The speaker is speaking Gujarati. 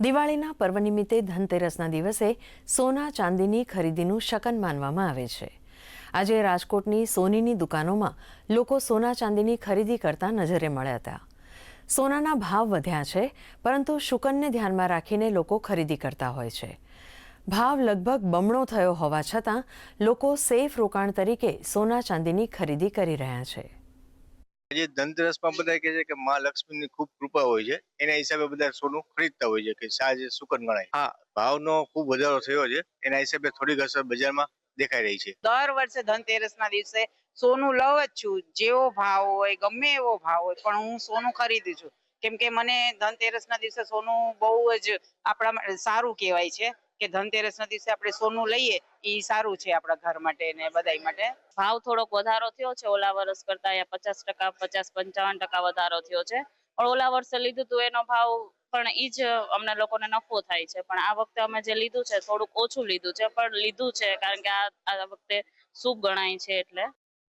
દિવાળીના પર્વ નિમિત્તે ધનતેરસના દિવસે સોના ચાંદીની ખરીદીનું શકન માનવામાં આવે છે. આજે રાજકોટની સોનીની દુકાનોમાં લોકો સોના ચાંદીની ખરીદી કરતા નજરે મળ્યા હતા. સોનાના ભાવ વધ્યા છે, પરંતુ શુકનને ધ્યાનમાં રાખીને લોકો ખરીદી કરતા હોય છે. ભાવ લગભગ બમણો થયો હોવા છતાં લોકો સેફ રોકાણ તરીકે સોના ચાંદીની ખરીદી કરી રહ્યા છે. જે ધનતેરસમાં બધા કહે છે કે માં લક્ષ્મીની ખૂબ કૃપા હોય છે એના હિસાબે બધા સોનું ખરીદતા હોય છે કે સાજ સુકન ગણાય. હા. ભાવનો ખૂબ વધારો થયો છે એના હિસાબે થોડીક અસર બજારમાં દેખાઈ રહી છે. દર વર્ષે ધનતેરસના દિવસે સોનું લઉં જ છું જેવો ભાવ હોય ગમે એવો ભાવ હોય પણ હું સોનું ખરીદું છું. કેમ કે મને ધનતેરસના દિવસે સોનું બહુ જ આપણા માટે સારું કહેવાય છે. કે ધનતેરસના દિવસે આપણે સોનું લઈએ એ સારું છે આપણા ઘર માટે ને બધાય માટે. ભાવ થોડોક વધારો થયો છે, ઓલા વર્ષ કરતા અહીંયા પચાસ ટકા, પચાસ પંચાવન ટકા વધારો થયો છે. પણ ઓલા વર્ષે લીધું હતું એનો ભાવ પણ ઈ જ અમને લોકોને નફો થાય છે. પણ આ વખતે અમે જે લીધું છે, થોડુંક ઓછું લીધું છે, પણ લીધું છે કારણ કે આ વખતે શુભ ગણાય છે એટલે.